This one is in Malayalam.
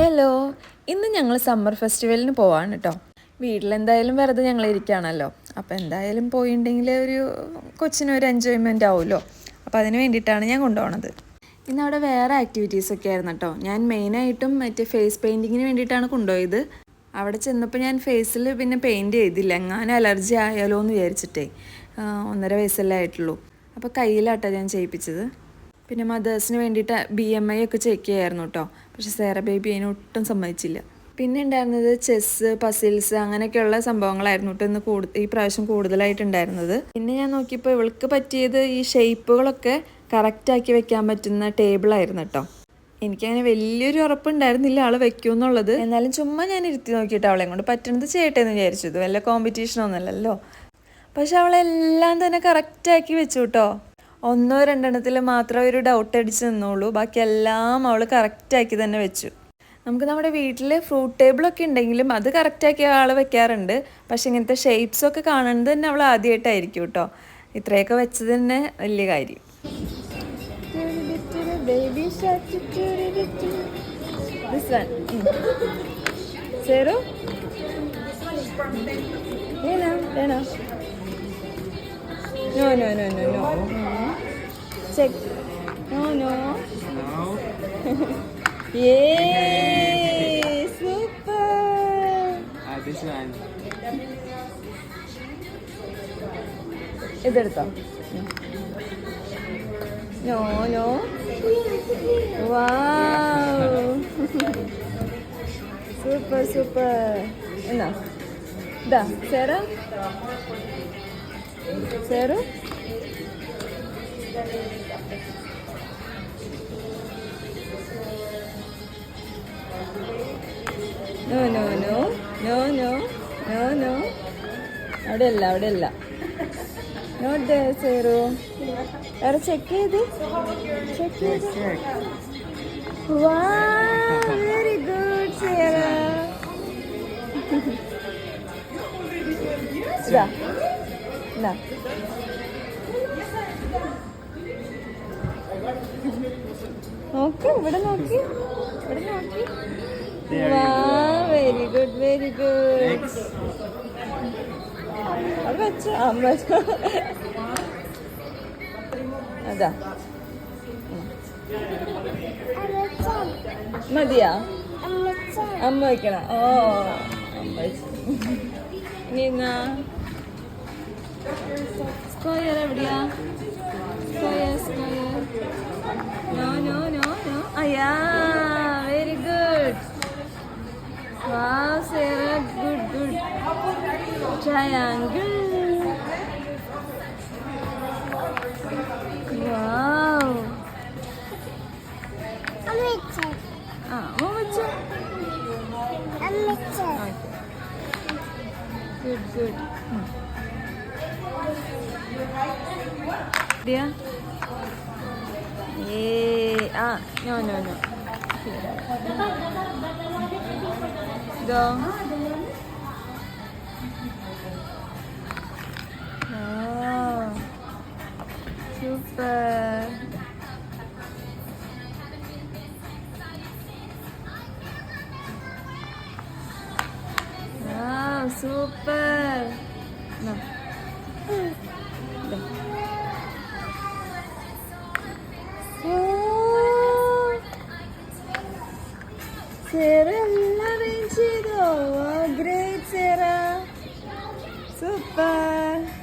ഹലോ. ഇന്ന് ഞങ്ങൾ സമ്മർ ഫെസ്റ്റിവലിന് പോവാണ് കേട്ടോ വീട്ടിലെന്തായാലും വെറുതെ ഞങ്ങൾ ഇരിക്കുകയാണല്ലോ അപ്പോൾ എന്തായാലും പോയിട്ടുണ്ടെങ്കിൽ ഒരു കൊച്ചിനൊരു എൻജോയ്മെന്റ് ആവുമല്ലോ അപ്പോൾ അതിന് വേണ്ടിയിട്ടാണ് ഞാൻ കൊണ്ടുപോകണത് ഇന്ന് അവിടെ വേറെ ആക്ടിവിറ്റീസ് ഒക്കെ ആയിരുന്നു കേട്ടോ ഞാൻ മെയിനായിട്ടും മറ്റേ ഫേസ് പെയിന്റിങ്ങിന് വേണ്ടിയിട്ടാണ് കൊണ്ടുപോയത്. അവിടെ ചെന്നപ്പോൾ ഞാൻ ഫേസിൽ പിന്നെ പെയിന്റ് ചെയ്തില്ല. എങ്ങാനും അലർജി ആയാലോ എന്ന് വിചാരിച്ചിട്ടേ ഒന്നര വയസ്സല്ലേ ആയിട്ടുള്ളൂ. അപ്പോൾ കയ്യിലാട്ടോ ഞാൻ ചെയ്യിപ്പിച്ചത്. പിന്നെ മദേഴ്സിന് വേണ്ടിയിട്ട് ബി എം ഐ ഒക്കെ ചെക്ക് ചെയ്യായിരുന്നു കേട്ടോ പക്ഷെ സേറ ബേബി അതിന് ഒട്ടും സമ്മതിച്ചില്ല. പിന്നെ ഉണ്ടായിരുന്നത് ചെസ്സ് പസിൽസ് അങ്ങനെയൊക്കെയുള്ള സംഭവങ്ങളായിരുന്നു ഇന്ന് കൂടു ഈ പ്രാവശ്യം കൂടുതലായിട്ടുണ്ടായിരുന്നത്. പിന്നെ ഞാൻ നോക്കിയപ്പോൾ ഇവൾക്ക് പറ്റിയത് ഈ ഷേപ്പുകളൊക്കെ കറക്റ്റാക്കി വെക്കാൻ പറ്റുന്ന ടേബിളായിരുന്നു കേട്ടോ എനിക്കങ്ങനെ വലിയൊരു ഉറപ്പുണ്ടായിരുന്നില്ല ആൾ വെക്കുമെന്നുള്ളത് എന്നാലും ചുമ്മാ ഞാൻ ഇരുത്തി നോക്കിയിട്ട് അവളെ കൊണ്ട് പറ്റണത് ചെയ്യട്ടെ എന്ന് വിചാരിച്ചു. ഇത് വല്ല കോമ്പറ്റീഷനൊന്നുമല്ലല്ലോ പക്ഷെ അവളെല്ലാം തന്നെ കറക്റ്റാക്കി വെച്ചു കേട്ടോ ഒന്നോ രണ്ടെണ്ണത്തിൽ മാത്രമേ ഒരു ഡൗട്ട് അടിച്ച് നിന്നുള്ളൂ. ബാക്കി എല്ലാം അവൾ കറക്റ്റാക്കി തന്നെ വെച്ചു. നമുക്ക് നമ്മുടെ വീട്ടിൽ ഫ്രൂട്ട് ടേബിളൊക്കെ ഉണ്ടെങ്കിലും അത് കറക്റ്റാക്കി ആൾ വെക്കാറുണ്ട്. പക്ഷെ ഇങ്ങനത്തെ ഷേപ്സ് ഒക്കെ കാണുന്നത് തന്നെ അവൾ ആദ്യമായിട്ടായിരിക്കും കേട്ടോ ഇത്രയൊക്കെ വെച്ചത് തന്നെ വലിയ കാര്യം. Baby shark. This no no no no No, no, no, no, no. Check. No, no. Yay! Super. Ah, this one. ഇതെടുത്തോ no no wow super super എന്നാ ഇതാ സേറ സേറു no no no no no no no അവിടെ അല്ല അവിടെ അല്ല നോട്ട് ദേ സേറു വേറെ ചെക്ക് ചെയ്ത്. ചെക്ക് ചെയ്ത് വെരി ഗുഡ് സേറ ഇതാ. ഇതാ. നോക്ക് ഇവിടെ നോക്കി. ഇവിടെ നോക്കി. വെരി ഗുഡ് വെരി ഗുഡ് അത് വെച്ച അമ്മ അതാ. മതിയാ? അമ്മ വയ്ക്കണ ഓ അമ്മ വെച്ചു. സ്ക്വയർ എവിടെയാ? Square square no no no triangle. Wow. I'm a. Ah, what was a. Okay. Good, good. Hmm. Dear? Yay. Ah, no, no, no. Go. Oh, super. Wow, super. Será Sarah, loving Chido. Oh, great, Sarah. Super.